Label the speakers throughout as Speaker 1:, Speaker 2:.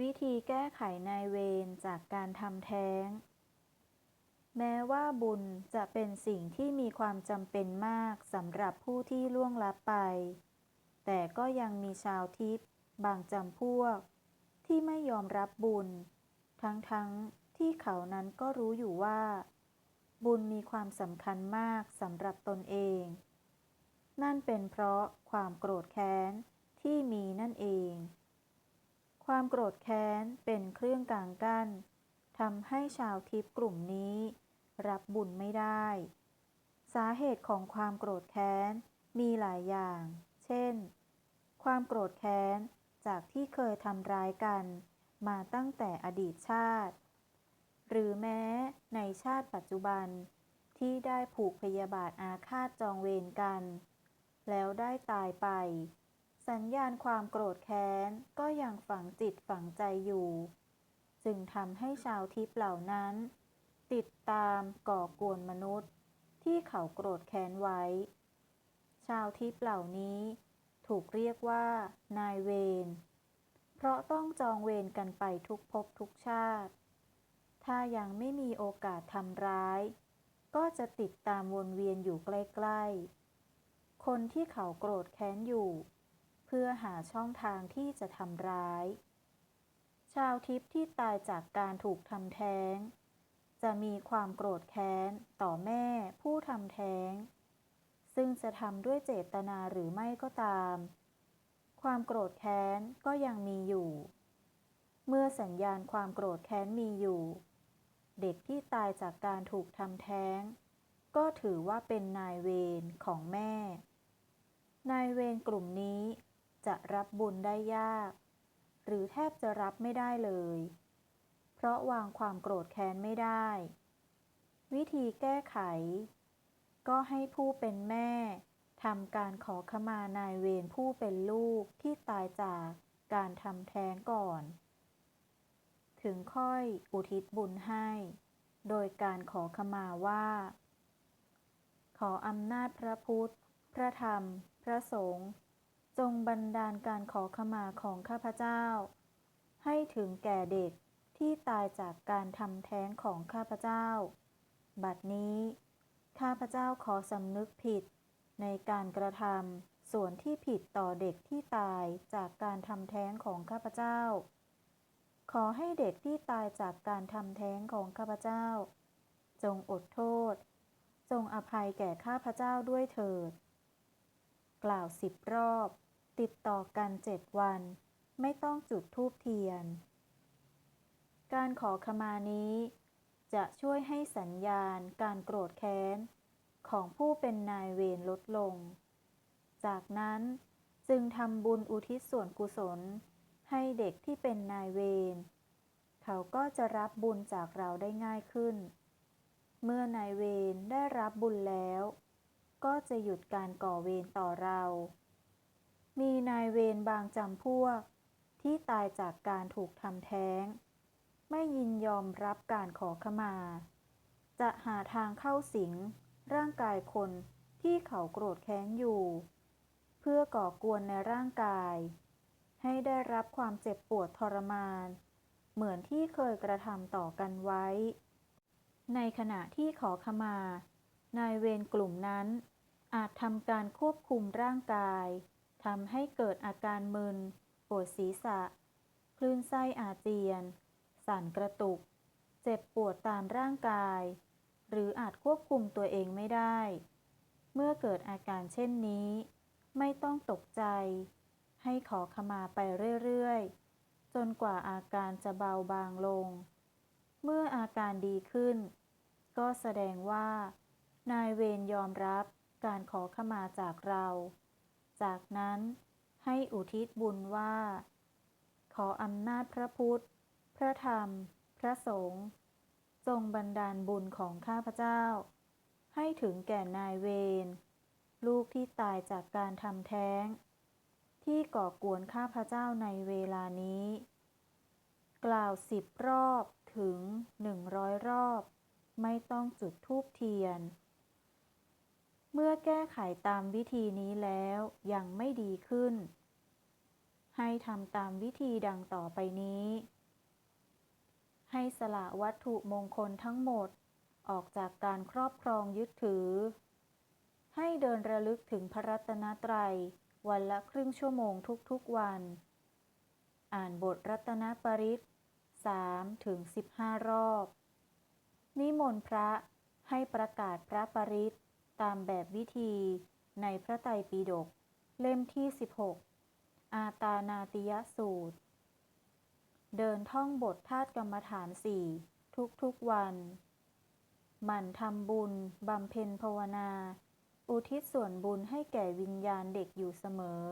Speaker 1: วิธีแก้ไขนายเวรจากการทำแท้ง แม้ว่าบุญจะเป็นสิ่งที่มีความจำเป็นมากสำหรับผู้ที่ล่วงลับไป แต่ก็ยังมีชาวทิพย์บางจำพวก ที่ไม่ยอมรับบุญ ทั้งๆทที่เขานั้นก็รู้อยู่ว่า บุญมีความสำคัญมากสำหรับตนเอง นั่นเป็นเพราะความโกรธแค้นที่มีนั่นเอง ความโกรธแค้นเป็นเครื่องกลางกั้นทำให้ชาวทิพย์กลุ่มนี้ รับบุญไม่ได้ สาเหตุของความโกรธแค้นมีหลายอย่าง เช่น ความโกรธแค้นจากที่เคยทำร้ายกัน มาตั้งแต่อดีตชาติ หรือแม้ในชาติปัจจุบันที่ได้ผูกพยาบาทอาฆาตจองเวรกัน แล้วได้ตายไป สัญญาณความโกรธแค้นก็ยังฝังจิตฝังใจอยู่ จึงทำให้ชาวทิพย์เหล่านั้น ติดตามก่อกวนมนุษย์ ที่เขาโกรธแค้นไว้ ชาวทิพย์เหล่านี้ถูกเรียกว่า นายเวรเพราะต้องจองเวรกันไปทุกภพทุกชาติ ถ้ายังไม่มีโอกาสทำร้าย ก็จะติดตามวนเวียนอยู่ใกล้ ๆ คนที่เขาโกรธแค้นอยู่ เพื่อหาช่องทางที่จะทำร้าย ชาวทิพย์ที่ตายจากการถูกทำแท้ง จะมีความโกรธแค้นต่อแม่ผู้ทำแท้ง ซึ่งจะทำด้วยเจตนาหรือไม่ก็ตาม ความโกรธแค้นก็ยังมีอยู่ เมื่อสัญญาณความโกรธแค้นมีอยู่ เด็กที่ตายจากการถูกทำแท้ง ก็ถือว่าเป็นนายเวรของแม่ นายเวรกลุ่มนี้ จะรับบุญได้ยาก หรือแทบจะรับไม่ได้เลย เพราะวางความโกรธแค้นไม่ได้ วิธีแก้ไข ก็ให้ผู้เป็นแม่ทำการขอขมานายเวรผู้เป็นลูกที่ตายจากการทำแท้งก่อน ถึงค่อยอุทิศบุญให้ โดยการขอขมาว่า ขออำนาจพระพุทธ พระธรรม พระสงฆ์ จงบันดาลการขอขมาของข้าพเจ้า ให้ถึงแก่เด็กที่ตายจากการทำแท้งของข้าพเจ้า บัดนี้ ข้าพเจ้าขอสำนึกผิด ในการกระทำส่วนที่ผิดต่อเด็กที่ตายจากการทำแท้งของข้าพเจ้า ขอให้เด็กที่ตายจากการทำแท้งของข้าพเจ้า จงอดโทษ จงอภัยแก่ข้าพเจ้าด้วยเถิด กล่าวสิบรอบ ติดต่อกันเจ็ดวัน ไม่ต้องจุดธูปเทียน การขอขมานี้ จะช่วยให้สัญญาณการโกรธแค้น ของผู้เป็นนายเวรลดลง จากนั้นจึงทำบุญอุทิศส่วนกุศล ให้เด็กที่เป็นนายเวร เขาก็จะรับบุญจากเราได้ง่ายขึ้น เมื่อนายเวรได้รับบุญแล้ว ก็จะหยุดการก่อเวรต่อเรา มีนายเวรบางจำพวก ที่ตายจากการถูกทำแท้ง ไม่ยินยอมรับการขอขมา จะหาทางเข้าสิง ร่างกายคนที่เขาโกรธแค้นอยู่ เพื่อก่อกวนในร่างกาย ให้ได้รับความเจ็บปวดทรมาน เหมือนที่เคยกระทำต่อกันไว้ ในขณะที่ขอขมา นายเวรกลุ่มนั้นอาจทำการควบคุมร่างกาย ทำให้เกิดอาการมึน ปวดศีรษะ คลื่นไส้อาเจียน สั่นกระตุก เจ็บปวดตามร่างกาย หรืออาจควบคุมตัวเองไม่ได้ เมื่อเกิดอาการเช่นนี้ ไม่ต้องตกใจ ให้ขอขมาไปเรื่อยๆ จนกว่าอาการจะเบาบางลง เมื่ออาการดีขึ้น ก็แสดงว่า นายเวรยอมรับการขอขมาจากเรา จากนั้นให้อุทิศบุญว่า ขออำนาจพระพุทธ พระธรรม พระสงฆ์จงบันดาลบุญของข้าพเจ้า ให้ถึงแก่นายเวรลูกที่ตายจากการทำแท้ง ที่ก่อกวนข้าพเจ้าในเวลานี้ กล่าวสิบรอบถึงหนึ่งร้อยรอบ ไม่ต้องจุดธูปเทียน มื่อแก้ไขตามวิธีนี้แล้วยังไม่ดีขึ้น ให้ทำตามวิธีดังต่อไปนี้ ให้สละวัตถุมงคลทั้งหมดออกจากการครอบครองยึดถือ ให้เดินระลึกถึงพระรัตนตรัยวันละครึ่งชั่วโมงทุกๆวัน อ่านบทรัตนปริศ3ถึง15 รอบ นิมนต์พระให้ประกาศพระปริศ ตามแบบวิธีในพระไตรปิฎกเล่มที่ 16 อาตานาติยสูตร เดินท่องบทธาตุกรรมฐานสี่ทุกๆวัน หมั่นทำบุญ บำเพ็ญภาวนา อุทิศส่วนบุญให้แก่วิญญาณเด็กอยู่เสมอ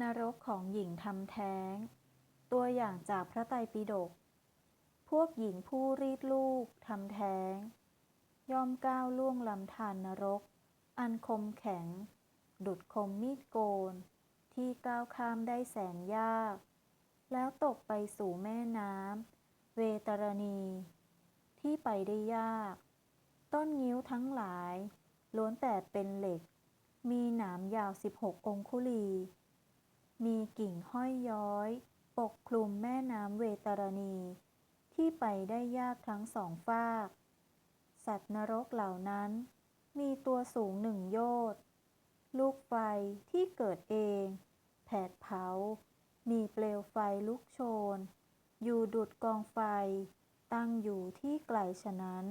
Speaker 1: นรกของหญิงทำแท้ง ตัวอย่างจากพระไตรปิฎกพวกหญิงผู้รีดลูกทำแท้ง ย่อมก้าวล่วงลำธารนรก อันคมแข็ง ดุดคมมีดโกน ที่ก้าวข้ามได้แสนยาก แล้วตกไปสู่แม่น้ำเวตรณี ที่ไปได้ยาก ต้นงิ้วทั้งหลาย ล้วนแต่เป็นเหล็ก มีหนามยาว 16 องคุลี มีกิ่งห้อยย้อย ปกคลุมแม่น้ำเวตรณี ที่ไปได้ยากทั้งสองฝาก สัตว์นรกเหล่านั้น มีตัวสูงหนึ่งโยชน์ลูกไฟที่เกิดเอง แผดเผา มีเปลวไฟลุกโชน อยู่ดุดกองไฟ ตั้งอยู่ที่ไกลฉะนั้น